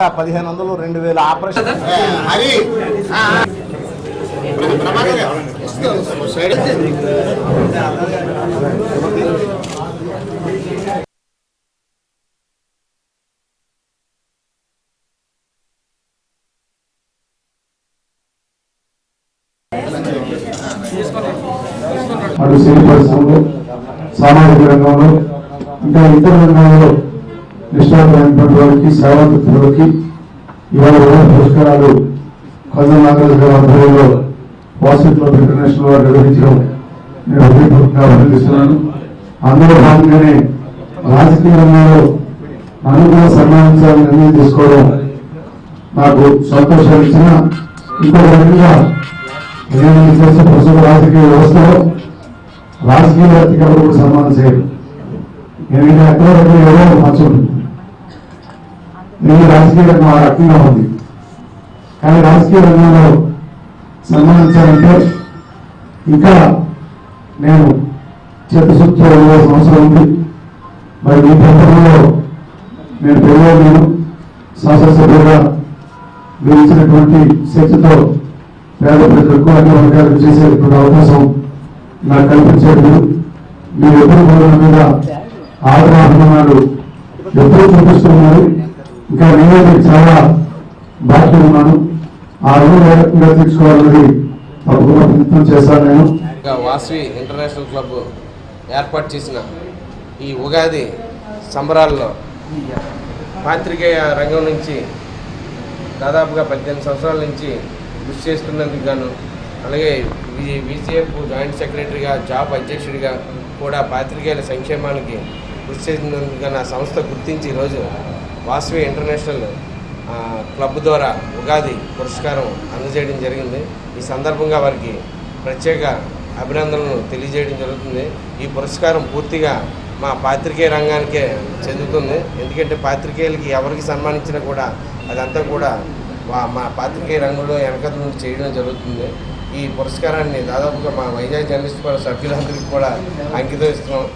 పదిహేను వందలు రెండు వేలు ఆపరేషన్ హరి. ప్రభాకర్ సైడ్ అటు సినీ పరిశ్రమలో సామాజిక రంగంలో ఇంకా ఇతర రంగాల్లో కృష్ణా నిష్ఠాపరైనటువంటి వారికి సేవాతత్వులకి ఇవాళ పురస్కారాలు కజన్ నాగరాజు గారి ఆధ్వర్యంలో వాసిట్ క్లబ్ ఇంటర్నేషనల్ వారు నిర్వహించడం నేను హృదయపూర్వకంగా అభినందిస్తున్నాను. అందులో భాగంగానే రాజకీయ రంగంలో నన్ను కూడా సన్మానించాలని నిర్ణయం తీసుకోవడం నాకు సంతోషాన్ని ఇచ్చిన ఇంకొక రకంగా నేను మీకు ప్రస్తుత రాజకీయ వ్యవస్థలో రాజకీయ వ్యక్తికి ఎవరు కూడా సన్మానం చేయరు. నేను ఎక్కడ ఎవరో ఒక నేను రాజకీయ రంగం ఆ రకంగా ఉంది. కానీ రాజకీయ రంగంలో సన్మానించాలంటే ఇంకా నేను చిత్తశుద్ధి ఇవ్వాల్సిన అవసరం ఉంది. మరి ఈ పెంపకంలో నేను పెరిగాను నేను శాసనసభ్యులుగా మీరు ఇచ్చినటువంటి శక్తితో పేద ప్రజలకు అన్ని వర్గాలు చేసేటువంటి అవకాశం నాకు కల్పించారు మీరు ఎప్పుడు కూడా మీద ఆదరణ అభిమానాలు ఎప్పుడూ చూపిస్తున్నారు. ఇంకా నేనే చాలా బాధ్యత ఉన్నాను. ఆ రోజు ఏ రకంగా తప్పకుండా ప్రయత్నం చేశాను నేను. వాసవి ఇంటర్నేషనల్ క్లబ్ ఏర్పాటు చేసిన ఈ ఉగాది సంబరాల్లో పాత్రికేయ రంగం నుంచి దాదాపుగా పద్దెనిమిది సంవత్సరాల నుంచి కృషి చేస్తున్నందుకు గాను అలాగే విజిఎఫ్ జాయింట్ సెక్రటరీగా జాబ్ అధ్యక్షుడిగా కూడా పాత్రికేయుల సంక్షేమానికి కృషి చేసినందుకు గాను ఆ సంస్థ గుర్తించి ఈరోజు వాసవి ఇంటర్నేషనల్ క్లబ్ ద్వారా ఉగాది పురస్కారం అందజేయడం జరిగింది. ఈ సందర్భంగా వారికి ప్రత్యేక అభినందనలు తెలియజేయడం జరుగుతుంది. ఈ పురస్కారం పూర్తిగా మా పాత్రికేయ రంగానికే చెందుతుంది. ఎందుకంటే పాత్రికేయులకి ఎవరికి సన్మానించినా కూడా అదంతా కూడా మా పాత్రికేయ రంగంలో వెనకత నుండి చేయడం జరుగుతుంది. ఈ పురస్కారాన్ని దాదాపుగా మా వైజాగ్ జర్నలిస్ట్ సభ్యులందరికీ కూడా అంకితం ఇస్తున్నాం.